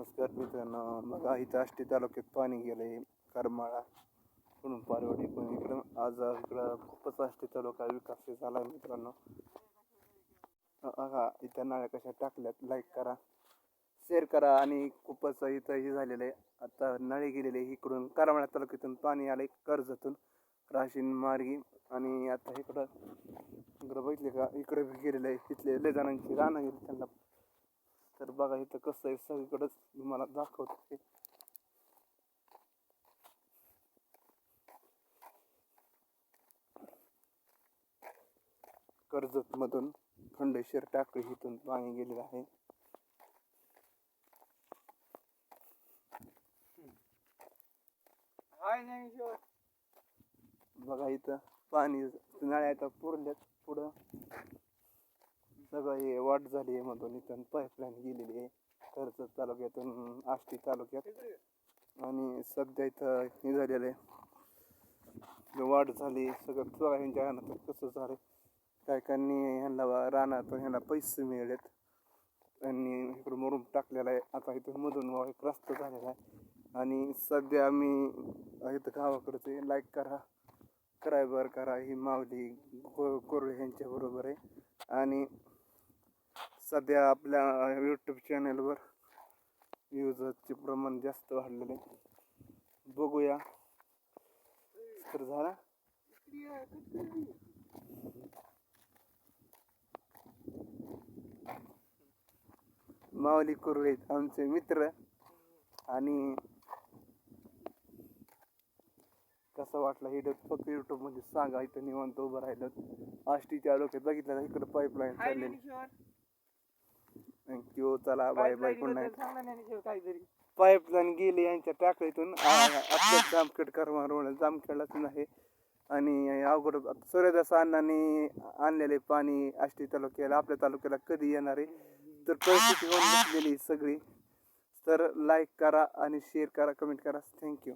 नमस्कार मित्रांनो. मग इथं आष्टी तालुक्यात पाणी गेलं आहे करमाळा म्हणून पारवडी पण इकडं. आज इकडं खूपच आष्टी तालुका विकास झाला मित्रांनो. हा इथं नाळ्या कशा टाकल्यात लाईक करा शेअर करा आणि खूपच इथं हे झालेलं आहे. आता नळे गेलेले इकडून करमाळा तालुक्यातून पाणी आले कर्जतून राशीन मार्गी आणि आता इकडं इकडं बघितले का इकडे बी गेलेलं आहे. तिथले लय जणांची रानं गेली त्यांना तर बघा इथं कसं आहे सगळीकडंच तुम्हाला दाखवतो ते. कर्जत मधून खंडेश्वर टाकळी इथून पाणी गेलेलं आहे. बघा इथं पाणी नळ्या पुरल्यात पुढं. सगळं हे वाट झाली आहे मधून इथून पाईपलाईन गेलेली आहे कर्जत तालुक्यातून आष्टी तालुक्यात. आणि सध्या इथं हे झालेलं आहे. वाढ झाली सगळं बघा ह्यांच्या रानात कसं झालं काय कांनी ह्यांना वा- रानातून ह्यांना पैसे मिळेत आणि इकडं मरून टाकलेला आहे. आता इथून मधून एक रस्ता झालेला आहे. आणि सध्या आम्ही इथं गावाकडचे लाईक करा करायबर करा. ही माऊली को कोरळे यांच्याबरोबर आहे. आणि सध्या आपल्या यूट्यूब चॅनलवर व्ह्यूजचे प्रमाण जास्त वाढलेलं आहे. बघूया. तर झाला. माऊली कुरळे आमचे मित्र. आणि कसा वाटला हे फक्त युट्यूबमध्ये सांगा. इथं निवांत उभं राहिलं. आष्टीच्या डोक्यात बघितलं का इकडं पाईपलाईन चाललेली. थँक्यू चला बाय बाय गुड नाईट काहीतरी. पाईपलाईन गेली यांच्या टाकळीतून. आपल्या जामखेड करमार रोड जामखेडलातून आहे. आणि अवघड सूर्यदास अण्णांनी आणलेले पाणी आष्टी तालुक्याला आपल्या तालुक्याला कधी येणार आहे? तर परिस्थिती होऊन बसलेली आहे सगळी. तर लाईक करा आणि शेअर करा कमेंट करा. थँक्यू